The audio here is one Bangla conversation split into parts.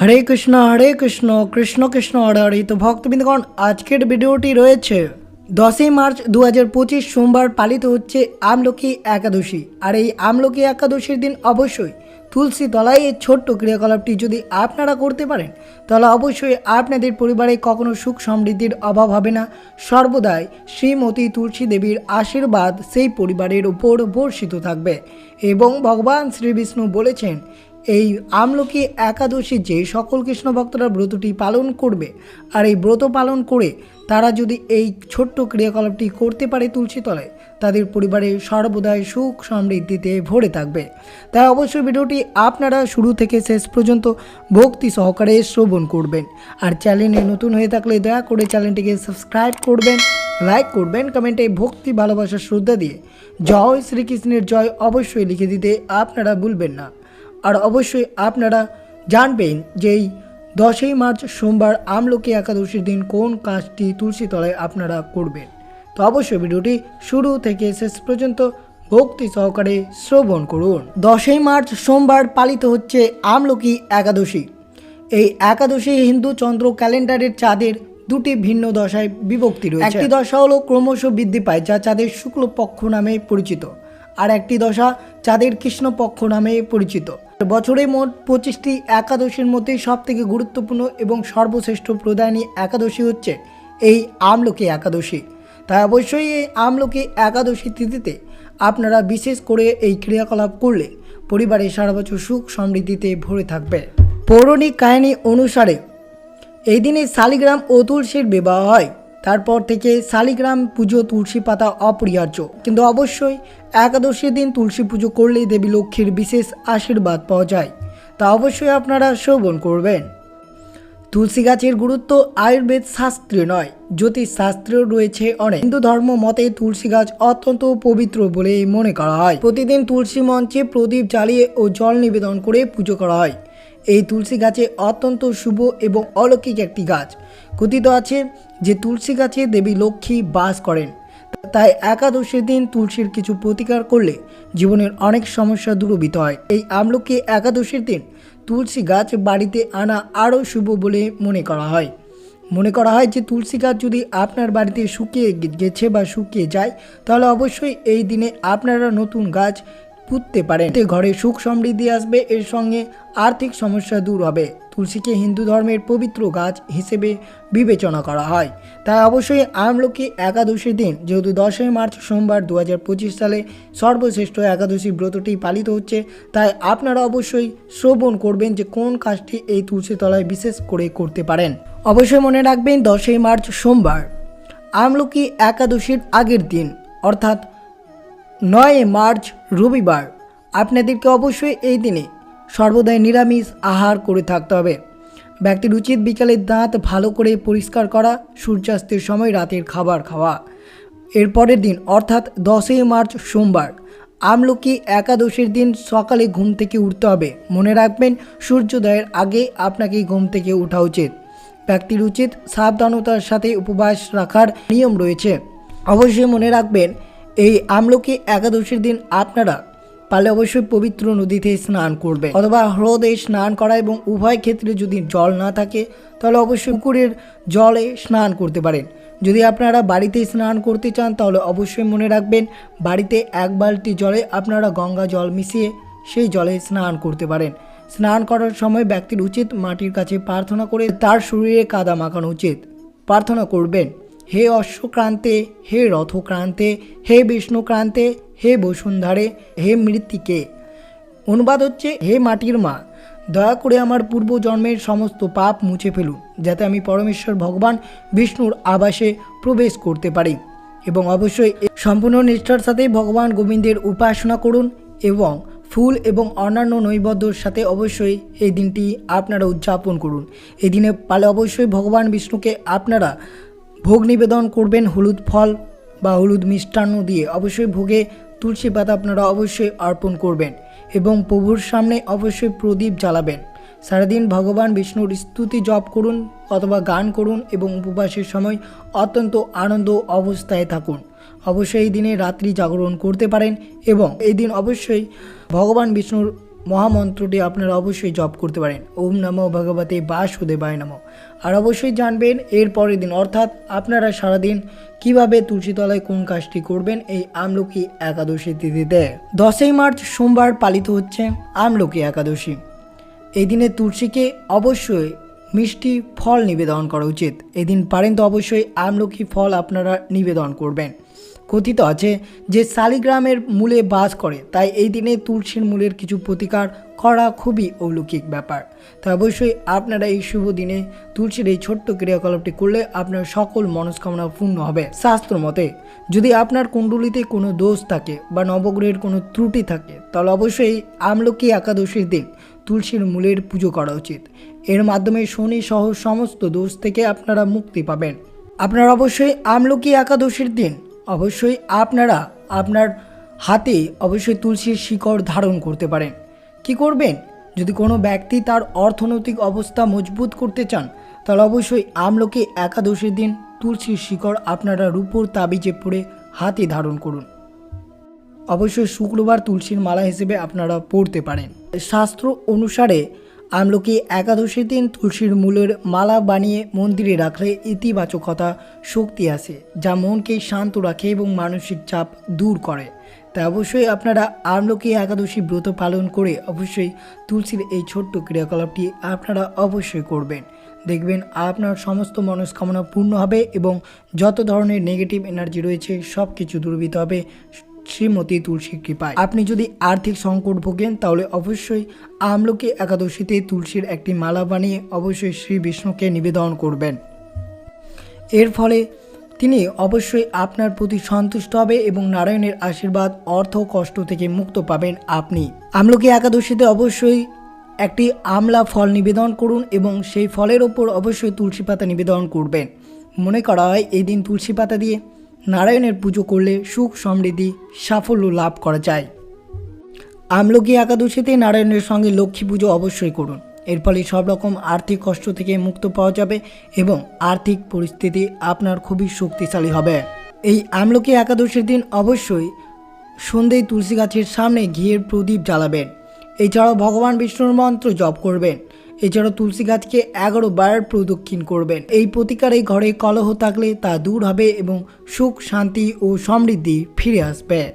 হরে কৃষ্ণ হরে কৃষ্ণ কৃষ্ণ কৃষ্ণ, হরে তো ভক্তবৃন্দগণ, আজকের ভিডিওটি রয়েছে। দশই মার্চ দু পঁচিশ সোমবার পালিত হচ্ছে আমলকি একাদশী। আর এই আমলকি একাদশীর দিন অবশ্যই তুলসী তলায় এই ছোট্ট ক্রিয়াকলাপটি যদি আপনারা করতে পারেন, তাহলে অবশ্যই আপনাদের পরিবারে কখনো সুখ সমৃদ্ধির অভাব হবে না। সর্বদাই শ্রীমতী তুলসী দেবীর আশীর্বাদ সেই পরিবারের উপর বর্ষিত থাকবে। এবং ভগবান শ্রী বিষ্ণু বলেছেন এই আমলকি একাদশী যে সকল কৃষ্ণ ভক্তরা ব্রতটি পালন করবে আর এই ব্রত পালন করে তারা যদি এই ছোট্ট ক্রিয়াকলাপটি করতে পারে তুলসী তলায়, তাদের পরিবারে সর্বদাই সুখ সমৃদ্ধিতে ভরে থাকবে। তাই অবশ্যই ভিডিওটি আপনারা শুরু থেকে শেষ পর্যন্ত ভক্তি সহকারে শ্রবণ করবেন। আর চ্যানেলে নতুন হয়ে থাকলে দয়া করে চ্যানেলটিকে সাবস্ক্রাইব করবেন, লাইক করবেন, কমেন্টে ভক্তি, ভালোবাসা, শ্রদ্ধা দিয়ে জয় শ্রীকৃষ্ণের জয় অবশ্যই লিখে দিতে আপনারা ভুলবেন না। আর অবশ্যই আপনারা জানবেন যে এই দশই মার্চ সোমবার আমলকি একাদশীর দিন কোন কাজটি তুলসী তলায় আপনারা করবেন। তো অবশ্যই ভিডিওটি শুরু থেকে শেষ পর্যন্ত ভক্তি সহকারে শ্রবণ করুন। দশই মার্চ সোমবার পালিত হচ্ছে আমলকি একাদশী। এই একাদশী হিন্দু চন্দ্র ক্যালেন্ডারের চাঁদের দুটি ভিন্ন দশায় বিভক্তি রয়েছে। একটি দশা হলো ক্রমশ বৃদ্ধি পায়, যা চাঁদের শুক্লপক্ষ নামে পরিচিত। আর একটি দশা চাঁদের কৃষ্ণপক্ষ নামে পরিচিত। বছরে মোট পঁচিশটি একাদশীর মধ্যে সব থেকে গুরুত্বপূর্ণ এবং সর্বশ্রেষ্ঠ প্রদানী একাদশী হচ্ছে এই আমলকি একাদশী। তাই অবশ্যই এই আমলকি একাদশী তিথিতে আপনারা বিশেষ করে এই ক্রিয়াকলাপ করলে পরিবারে সারা বছর সুখ সমৃদ্ধিতে ভরে থাকবে। পৌরাণিক কাহিনী অনুসারে এই দিনে শালিগ্রাম ও তুলসীর বিবাহ হয়। তারপর থেকে শালিগ্রাম পুজো তুলসী পাতা অপরিহার্য। কিন্তু অবশ্যই একাদশীর দিন তুলসী পুজো করলেই দেবী লক্ষ্মীর বিশেষ আশীর্বাদ পাওয়া যায়। তা অবশ্যই আপনারা শ্রবণ করবেন। তুলসী গাছের গুরুত্ব আয়ুর্বেদ শাস্ত্রে নয় জ্যোতিষ শাস্ত্রেও রয়েছে অনেক। হিন্দু ধর্ম মতে তুলসী গাছ অত্যন্ত পবিত্র বলে মনে করা হয়। প্রতিদিন তুলসী মঞ্চে প্রদীপ জ্বালিয়ে ও জল নিবেদন করে পুজো করা হয়। এই তুলসী গাছে অত্যন্ত শুভ এবং অলৌকিক একটি গাছ। কথিত আছে যে তুলসী গাছে দেবী লক্ষ্মী বাস করেন। তাই একাদশীর দিন তুলসীর কিছু প্রতিকার করলে জীবনের অনেক সমস্যা দূরীভূত হয়। এই আমলকি একাদশীর দিন তুলসী গাছ বাড়িতে আনা আরও শুভ বলে মনে করা হয়। মনে করা হয় যে তুলসী গাছ যদি আপনার বাড়িতে শুকিয়ে গেছে বা শুকিয়ে যায়, তাহলে অবশ্যই এই দিনে আপনারা নতুন গাছ পুঁততে পারেন। এতে ঘরে সুখ সমৃদ্ধি আসবে, এর সঙ্গে আর্থিক সমস্যা দূর হবে। তুলসীকে হিন্দু ধর্মের পবিত্র গাছ হিসেবে বিবেচনা করা হয়। তাই অবশ্যই আমলকি একাদশীর দিন, যেহেতু দশই মার্চ সোমবার দু হাজার পঁচিশ সালে সর্বশ্রেষ্ঠ একাদশী ব্রতটি পালিত হচ্ছে, তাই আপনারা অবশ্যই শ্রবণ করবেন যে কোন কাজটি এই তুলসী তলায় বিশেষ করে করতে পারেন। অবশ্যই মনে রাখবেন, দশই মার্চ সোমবার, আমলকি একাদশীর আগের দিন, অর্থাৎ নয় মার্চ রবিবার। আপনাদেরকে অবশ্যই এই দিনে সর্বদাই নিরামিষ আহার করে থাকতে হবে। ব্যক্তির উচিত বিকালে দাঁত ভালো করে পরিষ্কার করা, সূর্যাস্তের সময় রাতের খাবার খাওয়া। এর পরের দিন, অর্থাৎ দশই মার্চ সোমবার, আমলকি একাদশীর দিন সকালে ঘুম থেকে উঠতে হবে। মনে রাখবেন, সূর্যোদয়ের আগে আপনাকে ঘুম থেকে ওঠা উচিত। ব্যক্তির উচিত সাবধানতার সাথে উপবাস রাখার নিয়ম রয়েছে। অবশ্যই মনে রাখবেন এই আমলকি একাদশীর দিন আপনারা পারলে অবশ্যই পবিত্র নদীতে স্নান করবে অথবা হ্রদে স্নান করা এবং উভয় ক্ষেত্রে যদি জল না থাকে, তাহলে অবশ্যই পুকুরের জলে স্নান করতে পারেন। যদি আপনারা বাড়িতে স্নান করতে চান, তাহলে অবশ্যই মনে রাখবেন, বাড়িতে এক বালতি জলে আপনারা গঙ্গা জল মিশিয়ে সেই জলে স্নান করতে পারেন। স্নান করার সময় ব্যক্তির উচিত মাটির কাছে প্রার্থনা করে তার শরীরে কাদা মাখানো উচিত। প্রার্থনা করবেন। হে অশ্বক্রান্তে, হে রথক্রান্তে, হে বিষ্ণুক্রান্তে, হে বসুন্ধারে, হে মৃত্তিকে। অনুবাদ হচ্ছে, হে মাটির মা, দয়া করে আমার পূর্বজন্মের সমস্ত পাপ মুছে ফেলুন, যাতে আমি পরমেশ্বর ভগবান বিষ্ণুর আবাসে প্রবেশ করতে পারি। এবং অবশ্যই সম্পূর্ণ নিষ্ঠার সাথে ভগবান গোবিন্দের উপাসনা করুন এবং ফুল এবং অন্যান্য নৈবদ্যর সাথে অবশ্যই এই দিনটি আপনারা উদযাপন করুন। এই দিনে পালে অবশ্যই ভগবান বিষ্ণুকে আপনারা ভোগ নিবেদন করবেন হলুদ ফল বা হলুদ মিষ্টান্ন দিয়ে। অবশ্যই ভোগে তুলসী পাতা আপনারা অবশ্যই অর্পণ করবেন এবং প্রভুর সামনে অবশ্যই প্রদীপ জ্বালাবেন। সারাদিন ভগবান বিষ্ণুর স্তুতি জপ করুন অথবা গান করুন এবং উপবাসের সময় অত্যন্ত আনন্দ অবস্থায় থাকুন। অবশ্যই এই দিনে রাত্রি জাগরণ করতে পারেন এবং এই দিন অবশ্যই ভগবান বিষ্ণুর মহামন্ত্রটি আপনারা অবশ্যই জপ করতে পারেন। ওম নমো ভগবতে বাসুদেবায় নমো। আর অবশ্যই জানবেন, এর পরের দিন, অর্থাৎ আপনারা সারাদিন কীভাবে তুলসীতলায় কোন কাজটি করবেন, এই আমলকি একাদশী তিথিতে। দশই মার্চ সোমবার পালিত হচ্ছে আমলকি একাদশী। এই দিনে তুলসীকে অবশ্যই মিষ্টি ফল নিবেদন করা উচিত। এদিন পারেন তো অবশ্যই আমলকি ফল আপনারা নিবেদন করবেন। কথিত আছে যে শালিগ্রামের মূলে বাস করে, তাই এই দিনে তুলসীর মূলের কিছু প্রতিকার করা খুবই অলৌকিক ব্যাপার। তাই অবশ্যই আপনারা এই শুভ দিনে তুলসীর এই ছোট্ট ক্রিয়াকলাপটি করলে আপনার সকল মনস্কামনা পূর্ণ হবে শাস্ত্র মতে। যদি আপনার কুণ্ডলিতে কোনো দোষ থাকে বা নবগ্রহের কোনো ত্রুটি থাকে, তাহলে অবশ্যই আমলকি একাদশীর দিন তুলসীর মূলের পুজো করা উচিত। এর মাধ্যমে শনি সহ সমস্ত দোষ থেকে আপনারা মুক্তি পাবেন। আপনারা অবশ্যই আমলকি একাদশীর দিন অবশ্যই আপনারা আপনার হাতে অবশ্যই তুলসীর শিকড় ধারণ করতে পারেন। কি করবেন? যদি কোনো ব্যক্তি তার অর্থনৈতিক অবস্থা মজবুত করতে চান, তাহলে অবশ্যই আমলকি একাদশীর দিন তুলসীর শিকড় আপনারা রূপোর তাবিজে পড়ে হাতে ধারণ করুন। অবশ্যই শুক্রবার তুলসীর মালা হিসেবে আপনারা পড়তে পারেন। শাস্ত্র অনুসারে আমলকি একাদশীর দিন তুলসীর মূলের মালা বানিয়ে মন্দিরে রাখলে ইতিবাচকতা শক্তি আসে যা মনকে শান্ত রাখে এবং মানসিক চাপ দূর করে। তাই অবশ্যই আপনারা আমলকি একাদশী ব্রত পালন করে অবশ্যই তুলসীর এই ছোট্ট ক্রিয়াকলাপটি আপনারা অবশ্যই করবেন। দেখবেন আপনার সমস্ত মনস্কামনা পূর্ণ হবে এবং যত ধরনের নেগেটিভ এনার্জি রয়েছে সব কিছু দূরীভূত হবে। শ্রীমতী তুলসী কৃপায়। আপনি যদি আর্থিক সংকট ভোগেন, তাহলে অবশ্যই আমলকি একাদশীতে তুলসীর একটি মালা বানিয়ে অবশ্যই শ্রী বিষ্ণুকে নিবেদন করবেন। এর ফলে তিনি অবশ্যই আপনার প্রতি সন্তুষ্ট হবে এবং নারায়ণের আশীর্বাদ, অর্থ কষ্ট থেকে মুক্ত পাবেন আপনি। আমলকি একাদশীতে অবশ্যই একটি আমলা ফল নিবেদন করুন এবং সেই ফলের ওপর অবশ্যই তুলসী পাতা নিবেদন করবেন। মনে করা হয়, এই দিন তুলসী পাতা দিয়ে নারায়ণের পুজো করলে সুখ সমৃদ্ধি সাফল্য লাভ করা যায়। আমলকি একাদশীতে নারায়ণের সঙ্গে লক্ষ্মী পুজো অবশ্যই করুন। এর ফলে সব রকম আর্থিক কষ্ট থেকে মুক্ত পাওয়া যাবে এবং আর্থিক পরিস্থিতি আপনার খুবই শক্তিশালী হবে। এই আমলকি একাদশীর দিন অবশ্যই সন্ধ্যেয় তুলসী গাছের সামনে ঘিয়ের প্রদীপ জ্বালাবেন। এছাড়াও ভগবান বিষ্ণুর মন্ত্র জপ করবেন। এছাড়াও তুলসী গাছকে এগারো বার প্রদক্ষিণ করবেন। এই প্রতিকারে ঘরে কলহ থাকলে তা দূর হবে এবং সুখ, শান্তি ও সমৃদ্ধি ফিরে আসবে।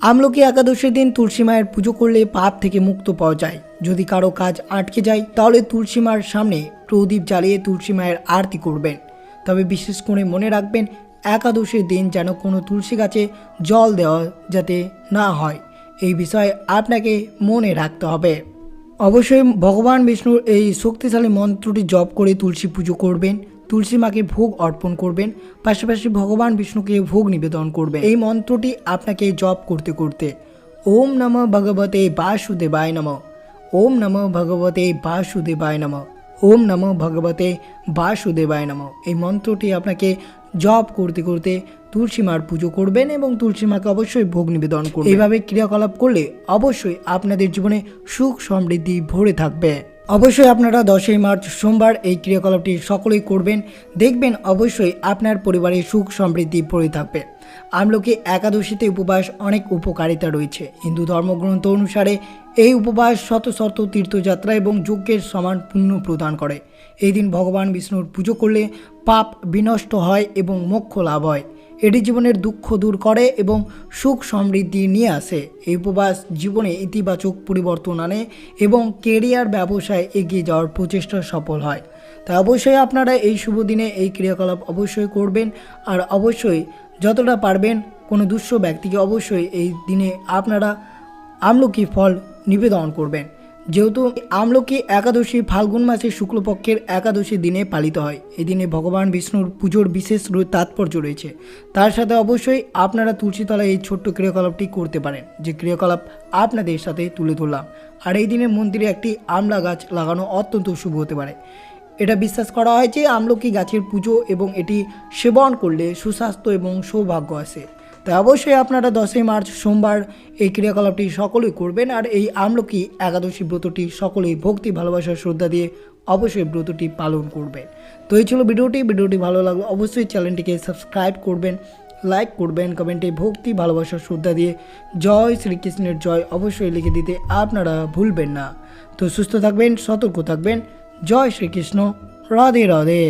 আমলকি একাদশীর দিন তুলসী মায়ের পুজো করলে পাপ থেকে মুক্ত পাওয়া যায়। যদি কারও কাজ আটকে যায়, তাহলে তুলসী মার সামনে প্রদীপ জ্বালিয়ে তুলসী মায়ের আরতি করবেন। তবে বিশেষ করে মনে রাখবেন, একাদশীর দিন যেন কোনো তুলসী গাছে জল দেওয়া যাতে না হয়। এই বিষয়ে আপনাকে মনে রাখতে হবে। অবশ্যই ভগবান বিষ্ণুর এই শক্তিশালী মন্ত্রটি জপ করে তুলসী পুজো করবেন, তুলসী মাকে ভোগ অর্পণ করবেন, পাশাপাশি ভগবান বিষ্ণুকে ভোগ নিবেদন করবেন। এই মন্ত্রটি আপনাকে জপ করতে করতে ওম নম ভগবতে বাসুদেবায় নম, ওম নম ভগবতে বাসুদেবায় নম, ওম নম ভগবতে বাসুদেবায় নম। এই মন্ত্রটি আপনাকে জপ করতে করতে তুলসী মার পুজো করবেন এবং তুলসী মাকে অবশ্যই ভোগ নিবেদন করবেন। এইভাবে ক্রিয়াকলাপ করলে অবশ্যই আপনাদের জীবনে সুখ সমৃদ্ধি ভরে থাকবে। অবশ্যই আপনারা দশই মার্চ সোমবার এই ক্রিয়াকলাপটি সকলেই করবেন। দেখবেন অবশ্যই আপনার পরিবারে সুখ সমৃদ্ধি ভরে থাকবে। আমলকি একাদশীতে উপবাস অনেক উপকারিতা রয়েছে। হিন্দু ধর্মগ্রন্থ অনুসারে এই উপবাস শত শত তীর্থযাত্রা এবং যজ্ঞের সমান পুণ্য প্রদান করে। এই দিন ভগবান বিষ্ণুর পুজো করলে পাপ বিনষ্ট হয় এবং মোক্ষ লাভ হয়। এটি জীবনের দুঃখ দূর করে এবং সুখ সমৃদ্ধি নিয়ে আসে। এই উপবাস জীবনে ইতিবাচক পরিবর্তন আনে এবং কেরিয়ার ব্যবসায় এগিয়ে যাওয়ার প্রচেষ্টা সফল হয়। তাই অবশ্যই আপনারা এই শুভ দিনে এই ক্রিয়াকলাপ অবশ্যই করবেন আর অবশ্যই যতটা পারবেন কোনো দুঃস্থ ব্যক্তিকে অবশ্যই এই দিনে আপনারা আমলকি ফল নিবেদন করবেন। যেহেতু আমলকি একাদশী ফাল্গুন মাসের শুক্লপক্ষের একাদশী দিনে পালিত হয়। এই দিনে ভগবান বিষ্ণুর পুজোর বিশেষ তাৎপর্য রয়েছে। তার সাথে অবশ্যই আপনারা তুলসীতলায় এই ছোট্ট ক্রিয়াকলাপটি করতে পারেন। যে ক্রিয়াকলাপ আপনাদের সাথে তুলে ধরলাম। আর এই দিনে মন্দিরে একটি আমলা গাছ লাগানো অত্যন্ত শুভ হতে পারে। এটা বিশ্বাস করা হয় যে আমলকি গাছের পুজো এবং এটি সেবন করলে সুস্বাস্থ্য এবং সৌভাগ্য আসে। তাই অবশ্যই আপনারা দশই মার্চ সোমবার এই ক্রিয়াকলাপটি সকলেই করবেন আর এই আমলকি একাদশী ব্রতটি সকলেই ভক্তি, ভালোবাসা, শ্রদ্ধা দিয়ে অবশ্যই ব্রতটি পালন করবেন। তো এই ছিল ভিডিওটি। ভিডিওটি ভালো লাগল অবশ্যই চ্যানেলটিকে সাবস্ক্রাইব করবেন, লাইক করবেন, কমেন্টে ভক্তি, ভালোবাসা, শ্রদ্ধা দিয়ে জয় শ্রীকৃষ্ণের জয় অবশ্যই লিখে দিতে আপনারা ভুলবেন না। তো সুস্থ থাকবেন, সতর্ক থাকবেন। জয় শ্রীকৃষ্ণ। রাধে রাধে।